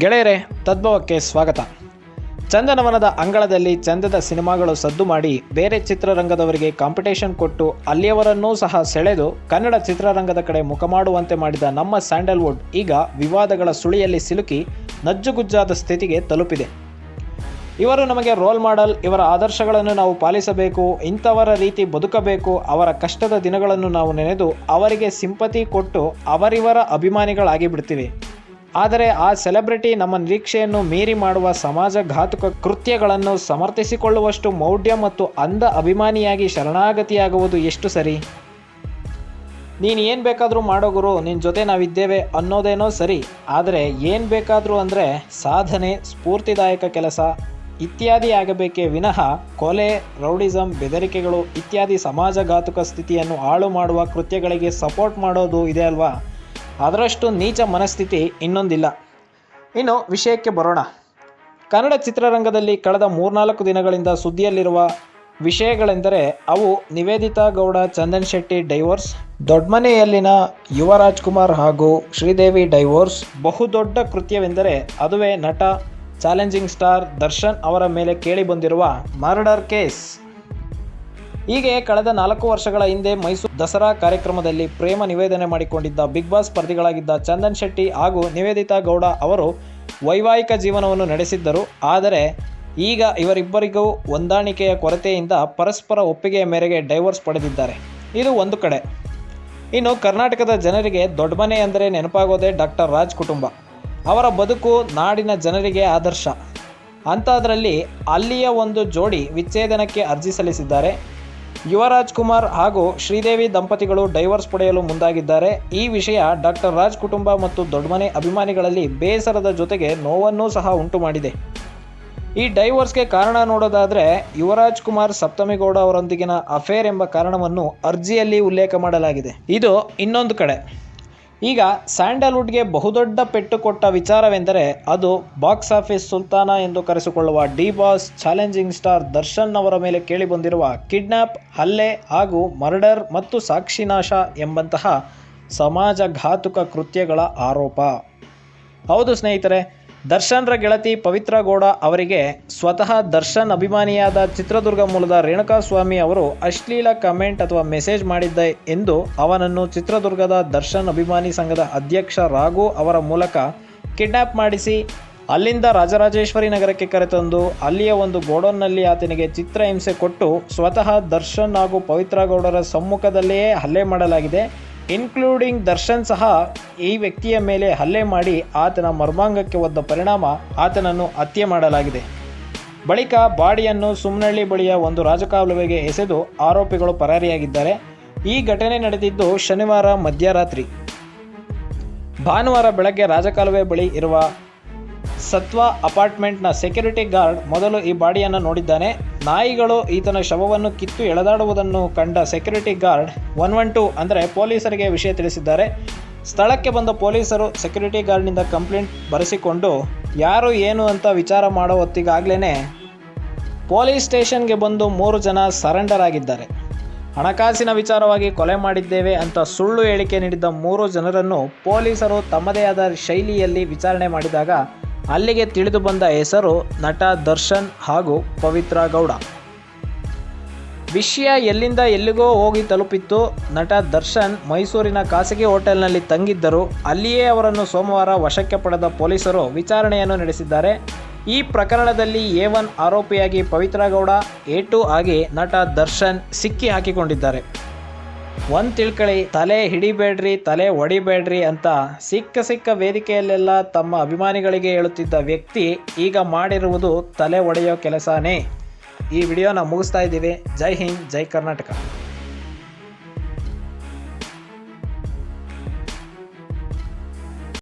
ಗೆಳೆಯರೆ, ತದ್ಭವಕ್ಕೆ ಸ್ವಾಗತ. ಚಂದನವನದ ಅಂಗಳದಲ್ಲಿ ಚಂದದ ಸಿನಿಮಾಗಳು ಸದ್ದು ಮಾಡಿ ಬೇರೆ ಚಿತ್ರರಂಗದವರಿಗೆ ಕಾಂಪಿಟೇಷನ್ ಕೊಟ್ಟು ಅಲ್ಲಿಯವರನ್ನೂ ಸಹ ಸೆಳೆದು ಕನ್ನಡ ಚಿತ್ರರಂಗದ ಕಡೆ ಮುಖ ಮಾಡುವಂತೆ ಮಾಡಿದ ನಮ್ಮ ಸ್ಯಾಂಡಲ್ವುಡ್ ಈಗ ವಿವಾದಗಳ ಸುಳಿಯಲ್ಲಿ ಸಿಲುಕಿ ನಜ್ಜುಗುಜ್ಜಾದ ಸ್ಥಿತಿಗೆ ತಲುಪಿದೆ. ಇವರು ನಮಗೆ ರೋಲ್ ಮಾಡೆಲ್, ಇವರ ಆದರ್ಶಗಳನ್ನು ನಾವು ಪಾಲಿಸಬೇಕು, ಇಂಥವರ ರೀತಿ ಬದುಕಬೇಕು, ಅವರ ಕಷ್ಟದ ದಿನಗಳನ್ನು ನಾವು ನೆನೆದು ಅವರಿಗೆ ಸಿಂಪತಿ ಕೊಟ್ಟು ಅವರಿವರ ಅಭಿಮಾನಿಗಳಾಗಿ ಬಿಡ್ತೀವಿ ಆದರೆ ಆ ಸೆಲೆಬ್ರಿಟಿ ನಮ್ಮ ನಿರೀಕ್ಷೆಯನ್ನು ಮೀರಿ ಮಾಡುವ ಸಮಾಜಘಾತುಕ ಕೃತ್ಯಗಳನ್ನು ಸಮರ್ಥಿಸಿಕೊಳ್ಳುವಷ್ಟು ಮೌಢ್ಯ ಮತ್ತು ಅಂಧ ಅಭಿಮಾನಿಯಾಗಿ ಶರಣಾಗತಿಯಾಗುವುದು ಎಷ್ಟು ಸರಿ? ನೀನು ಏನು ಬೇಕಾದರೂ ಮಾಡೋ ಗುರು ನಿನ್ನ ಜೊತೆ ನಾವಿದ್ದೇವೆ ಅನ್ನೋದೇನೋ ಸರಿ, ಆದರೆ ಏನು ಬೇಕಾದರೂ ಅಂದರೆ ಸಾಧನೆ, ಸ್ಫೂರ್ತಿದಾಯಕ ಕೆಲಸ ಇತ್ಯಾದಿ ಆಗಬೇಕೇ ವಿನಃ ಕೊಲೆ, ರೌಡಿಸಂ, ಬೆದರಿಕೆಗಳು ಇತ್ಯಾದಿ ಸಮಾಜಘಾತುಕ ಸ್ಥಿತಿಯನ್ನು ಹಾಳು ಮಾಡುವ ಕೃತ್ಯಗಳಿಗೆ ಸಪೋರ್ಟ್ ಮಾಡೋದು ಇದೆ ಅಲ್ವಾ? ಅದರಷ್ಟು ನೀಚ ಮನಸ್ಥಿತಿ ಇನ್ನೊಂದಿಲ್ಲ. ಇನ್ನು ವಿಷಯಕ್ಕೆ ಬರೋಣ. ಕನ್ನಡ ಚಿತ್ರರಂಗದಲ್ಲಿ ಕಳೆದ ಮೂರ್ನಾಲ್ಕು ದಿನಗಳಿಂದ ಸುದ್ದಿಯಲ್ಲಿರುವ ವಿಷಯಗಳೆಂದರೆ ಅವು ನಿವೇದಿತಾ ಗೌಡ, ಚಂದನ್ ಶೆಟ್ಟಿ ಡೈವೋರ್ಸ್, ದೊಡ್ಡಮನೆಯಲ್ಲಿನ ಯುವ ರಾಜ್ಕುಮಾರ್ ಹಾಗೂ ಶ್ರೀದೇವಿ ಡೈವೋರ್ಸ್, ಬಹುದೊಡ್ಡ ಕೃತ್ಯವೆಂದರೆ ಅದುವೇ ನಟ, ಚಾಲೆಂಜಿಂಗ್ ಸ್ಟಾರ್ ದರ್ಶನ್ ಅವರ ಮೇಲೆ ಕೇಳಿಬಂದಿರುವ ಮರ್ಡರ್ ಕೇಸ್. ಹೀಗೆ ಕಳೆದ ನಾಲ್ಕು ವರ್ಷಗಳ ಹಿಂದೆ ಮೈಸೂರು ದಸರಾ ಕಾರ್ಯಕ್ರಮದಲ್ಲಿ ಪ್ರೇಮ ನಿವೇದನೆ ಮಾಡಿಕೊಂಡಿದ್ದ ಬಿಗ್ ಬಾಸ್ ಸ್ಪರ್ಧಿಗಳಾಗಿದ್ದ ಚಂದನ್ ಶೆಟ್ಟಿ ಹಾಗೂ ನಿವೇದಿತಾ ಗೌಡ ಅವರು ವೈವಾಹಿಕ ಜೀವನವನ್ನು ನಡೆಸಿದ್ದರು. ಆದರೆ ಈಗ ಇವರಿಬ್ಬರಿಗೂ ಹೊಂದಾಣಿಕೆಯ ಕೊರತೆಯಿಂದ ಪರಸ್ಪರ ಒಪ್ಪಿಗೆಯ ಮೇರೆಗೆ ಡೈವೋರ್ಸ್ ಪಡೆದಿದ್ದಾರೆ. ಇದು ಒಂದು ಕಡೆ. ಇನ್ನು ಕರ್ನಾಟಕದ ಜನರಿಗೆ ದೊಡ್ಡ ಮನೆ ಅಂದರೆ ನೆನಪಾಗೋದೇ ಡಾಕ್ಟರ್ ರಾಜ್ ಕುಟುಂಬ. ಅವರ ಬದುಕು ನಾಡಿನ ಜನರಿಗೆ ಆದರ್ಶ. ಅಂಥದ್ರಲ್ಲಿ ಅಲ್ಲಿಯ ಒಂದು ಜೋಡಿ ವಿಚ್ಛೇದನಕ್ಕೆ ಅರ್ಜಿ ಸಲ್ಲಿಸಿದ್ದಾರೆ. ಯುವರಾಜ್ ಕುಮಾರ್ ಹಾಗೂ ಶ್ರೀದೇವಿ ದಂಪತಿಗಳು ಡೈವರ್ಸ್ ಪಡೆಯಲು ಮುಂದಾಗಿದ್ದಾರೆ. ಈ ವಿಷಯ ಡಾಕ್ಟರ್ ರಾಜ್ ಕುಟುಂಬ ಮತ್ತು ದೊಡ್ಡಮನೆ ಅಭಿಮಾನಿಗಳಲ್ಲಿ ಬೇಸರದ ಜೊತೆಗೆ ನೋವನ್ನೂ ಸಹ ಉಂಟು ಮಾಡಿದೆ ಈ ಡೈವರ್ಸ್ಗೆ ಕಾರಣ ನೋಡೋದಾದರೆ ಯುವರಾಜ್ ಕುಮಾರ್ ಸಪ್ತಮಿಗೌಡ ಅವರೊಂದಿಗಿನ ಅಫೇರ್ ಎಂಬ ಕಾರಣವನ್ನು ಅರ್ಜಿಯಲ್ಲಿ ಉಲ್ಲೇಖ ಮಾಡಲಾಗಿದೆ. ಇದು ಇನ್ನೊಂದು ಕಡೆ. ಈಗ ಸ್ಯಾಂಡಲ್ವುಡ್ಗೆ ಬಹುದೊಡ್ಡ ಪೆಟ್ಟು ಕೊಟ್ಟ ವಿಚಾರವೆಂದರೆ ಅದು ಬಾಕ್ಸ್ ಆಫೀಸ್ ಸುಲ್ತಾನ ಎಂದು ಕರೆಸಿಕೊಳ್ಳುವ D boss, challenging star Darshan ಅವರ ಮೇಲೆ ಕೇಳಿಬಂದಿರುವ ಕಿಡ್ನಾಪ್, ಹಲ್ಲೆ ಹಾಗೂ ಮರ್ಡರ್ ಮತ್ತು ಸಾಕ್ಷಿನಾಶ ಎಂಬಂತಹ ಸಮಾಜಘಾತುಕ ಕೃತ್ಯಗಳ ಆರೋಪ. ಹೌದು ಸ್ನೇಹಿತರೆ ದರ್ಶನ್ರ ಗೆಳತಿ ಪವಿತ್ರ ಗೌಡ ಅವರಿಗೆ ಸ್ವತಃ ದರ್ಶನ್ ಅಭಿಮಾನಿಯಾದ ಚಿತ್ರದುರ್ಗ ಮೂಲದ ರೇಣುಕಾಸ್ವಾಮಿ ಅವರು ಅಶ್ಲೀಲ ಕಮೆಂಟ್ ಅಥವಾ ಮೆಸೇಜ್ ಮಾಡಿದ್ದೆ ಎಂದು ಅವನನ್ನು ಚಿತ್ರದುರ್ಗದ ದರ್ಶನ್ ಅಭಿಮಾನಿ ಸಂಘದ ಅಧ್ಯಕ್ಷ ರಾಘು ಅವರ ಮೂಲಕ ಕಿಡ್ನ್ಯಾಪ್ ಮಾಡಿಸಿ ಅಲ್ಲಿಂದ ರಾಜರಾಜೇಶ್ವರಿ ನಗರಕ್ಕೆ ಕರೆತಂದು ಅಲ್ಲಿಯ ಒಂದು ಗೋಡೌನ್ನಲ್ಲಿ ಆತನಿಗೆ ಚಿತ್ರಹಿಂಸೆ ಕೊಟ್ಟು ಸ್ವತಃ ದರ್ಶನ್ ಹಾಗೂ ಪವಿತ್ರ ಗೌಡರ ಸಮ್ಮುಖದಲ್ಲಿಯೇ ಹಲ್ಲೆ ಮಾಡಲಾಗಿದೆ. ಇನ್ಕ್ಲೂಡಿಂಗ್ ದರ್ಶನ್ ಸಹ ಈ ವ್ಯಕ್ತಿಯ ಮೇಲೆ ಹಲ್ಲೆ ಮಾಡಿ ಆತನ ಮರ್ಮಾಂಗಕ್ಕೆ ಒದ್ದ ಪರಿಣಾಮ ಆತನನ್ನು ಹತ್ಯೆ ಮಾಡಲಾಗಿದೆ. ಬಳಿಕ ಬಾಡಿಯನ್ನು ಸುಮ್ನಳ್ಳಿ ಬಳಿಯ ಒಂದು ರಾಜಕಾಲುವೆಗೆ ಎಸೆದು ಆರೋಪಿಗಳು ಪರಾರಿಯಾಗಿದ್ದಾರೆ. ಈ ಘಟನೆ ನಡೆದಿದ್ದು ಶನಿವಾರ ಮಧ್ಯರಾತ್ರಿ. ಭಾನುವಾರ ಬೆಳಗ್ಗೆ ರಾಜಕಾಲುವೆ ಬಳಿ ಇರುವ ಸತ್ವ ಅಪಾರ್ಟ್ಮೆಂಟ್ನ ಸೆಕ್ಯೂರಿಟಿ ಗಾರ್ಡ್ ಮೊದಲು ಈ ಬಾಡಿಯನ್ನು ನೋಡಿದ್ದಾನೆ. ನಾಯಿಗಳು ಈತನ ಶವವನ್ನು ಕಿತ್ತು ಎಳೆದಾಡುವುದನ್ನು ಕಂಡ security guard one one two ಅಂದರೆ ಪೊಲೀಸರಿಗೆ ವಿಷಯ ತಿಳಿಸಿದ್ದಾರೆ. ಸ್ಥಳಕ್ಕೆ ಬಂದ ಪೊಲೀಸರು ಸೆಕ್ಯೂರಿಟಿ ಗಾರ್ಡ್ನಿಂದ ಕಂಪ್ಲೇಂಟ್ ಬರೆಸಿಕೊಂಡು, ಯಾರು ಏನು ಅಂತ ವಿಚಾರ ಮಾಡೋ ಹೊತ್ತಿಗಾಗಲೇ ಪೊಲೀಸ್ ಸ್ಟೇಷನ್ಗೆ ಬಂದು ಮೂರು ಜನ ಸರೆಂಡರ್ ಆಗಿದ್ದಾರೆ ಹಣಕಾಸಿನ ವಿಚಾರವಾಗಿ ಕೊಲೆ ಮಾಡಿದ್ದೇವೆ ಅಂತ ಸುಳ್ಳು ಹೇಳಿಕೆ ನೀಡಿದ್ದ ಮೂರು ಜನರನ್ನು ಪೊಲೀಸರು ತಮ್ಮದೇ ಆದ ಶೈಲಿಯಲ್ಲಿ ವಿಚಾರಣೆ ಮಾಡಿದಾಗ ಅಲ್ಲಿಗೆ ತಿಳಿದು ಬಂದ ಹೆಸರು ನಟ ದರ್ಶನ್ ಹಾಗೂ ಪವಿತ್ರ ಗೌಡ. ವಿಷಯ ಎಲ್ಲಿಂದ ಎಲ್ಲಿಗೋ ಹೋಗಿ ತಲುಪಿತ್ತು. ನಟ ದರ್ಶನ್ ಮೈಸೂರಿನ ಖಾಸಗಿ ಹೋಟೆಲ್ನಲ್ಲಿ ತಂಗಿದ್ದರು. ಅಲ್ಲಿಯೇ ಅವರನ್ನು ಸೋಮವಾರ ವಶಕ್ಕೆ ಪಡೆದ ಪೊಲೀಸರು ವಿಚಾರಣೆಯನ್ನು ನಡೆಸಿದ್ದಾರೆ. ಈ ಪ್ರಕರಣದಲ್ಲಿ ಎ ಒನ್ ಆರೋಪಿಯಾಗಿ ಪವಿತ್ರ ಗೌಡ, ಎ ಟು ಆಗಿ ನಟ ದರ್ಶನ್ ಸಿಕ್ಕಿ ಹಾಕಿಕೊಂಡಿದ್ದಾರೆ. ಒಂದು ತಿಳ್ಕೊಳ್ಳಿ ತಲೆ ಹಿಡಿಬೇಡ್ರಿ, ತಲೆ ಒಡಿಬೇಡ್ರಿ ಅಂತ ಸಿಕ್ಕ ಸಿಕ್ಕ ವೇದಿಕೆಯಲ್ಲೆಲ್ಲ ತಮ್ಮ ಅಭಿಮಾನಿಗಳಿಗೆ ಹೇಳುತ್ತಿದ್ದ ವ್ಯಕ್ತಿ ಈಗ ಮಾಡಿರುವುದು ತಲೆ ಒಡೆಯೋ ಕೆಲಸನೇ. ಈ ವಿಡಿಯೋನ ಮುಗಿಸ್ತಾ ಇದ್ದೀವಿ. ಜೈ ಹಿಂದ್, ಜೈ ಕರ್ನಾಟಕ.